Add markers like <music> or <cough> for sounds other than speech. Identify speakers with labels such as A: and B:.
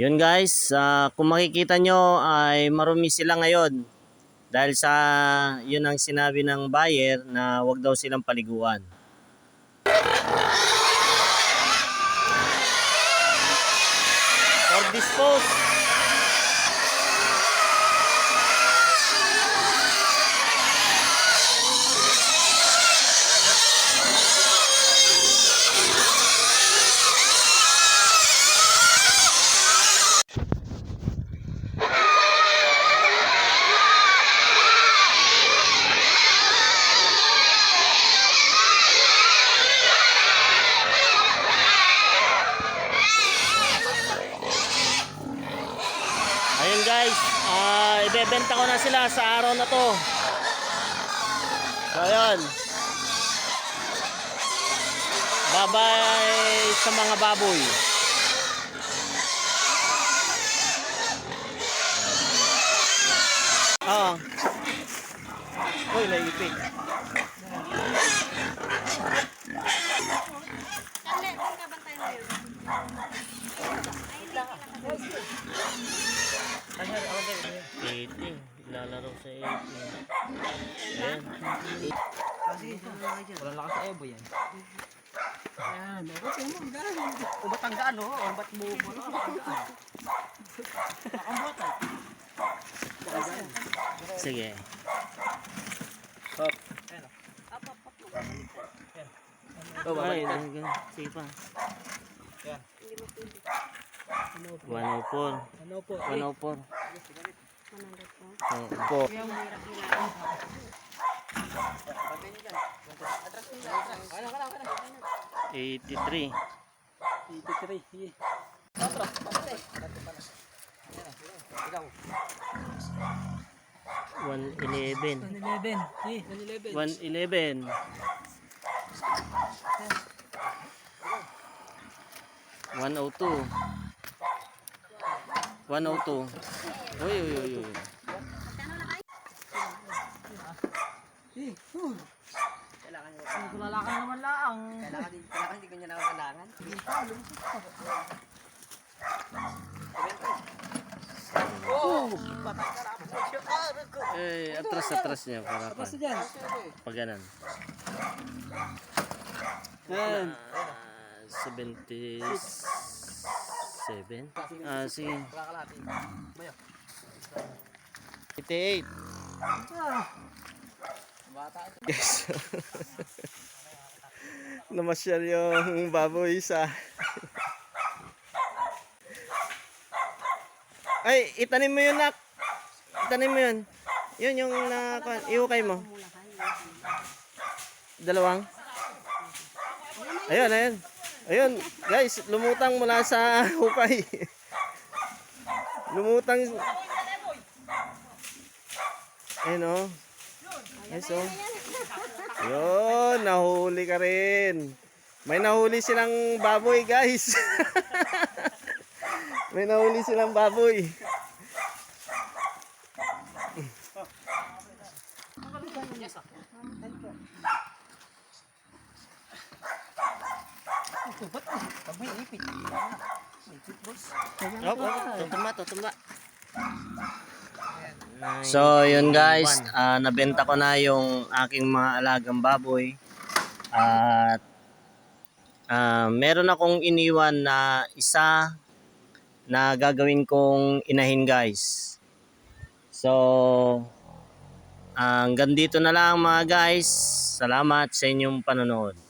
A: Yun guys, ah, kung makikita nyo ay marumi sila ngayon. Dahil sa yun ang sinabi ng buyer na wag daw silang paliguan. For dispose. Ibebenta ko na sila sa araw na to. So ayun. Bye-bye sa mga baboy. Oo. Uy, naipit. Lalaro sa 80. Ayan.
B: Walang lakas sa ebo yan. Ayan, okay mo, gano'n. O ba't ang gaano? O ba't mo mo? Ang bata.
A: Sige.
B: Hop. Oh,
A: Ay,
B: babalik ka.
A: ganun. Sige pa.
B: Yan.
A: 104.
B: Ano po?
A: 104. Oo, po.
B: Ano ka na, ka na.
A: 83.
B: 83. Sige. Otro. Pabalik. Ikaw.
A: 111.
B: 111. Sige, 111.
A: 111. 102. 102. Uy, uy, uy, uy.
B: Eh, huh. Kailangan nyo. Kulalakan naman lang. Kailangan kailangan hindi ko niya nakakailangan. Oh! Patay ka na po.
A: Eh, atras, atras niya para pa.
B: Basta dyan.
A: Pag ganun.
B: Yan.
A: Ah, 77. Ah, sige.
B: Kakalati. Mayo.
A: 88.
B: Ah. Bata ito.
A: Guys. <laughs> Namasyal yung baboy sa... Ay, itanim mo yun, nak. Itanim mo yun. Yun yung na... Iukay mo. Dalawang. Ayun, ayun. Ayun, guys, lumutang mula sa hukay. <laughs> lumutang. Ayun, oh. Ayos, oh. Yun, nahuli ka rin. May nahuli silang baboy, guys. <laughs> May nahuli silang baboy.
B: Pag may ipit. Ipit, boss.
A: Tutumba, tutumba. So, yun guys, ah, nabenta ko na yung aking mga alagang baboy. At ah, meron akong iniwan na isa na gagawin kong inahin guys. So, hanggang dito na lang mga guys. Salamat sa inyong panonood.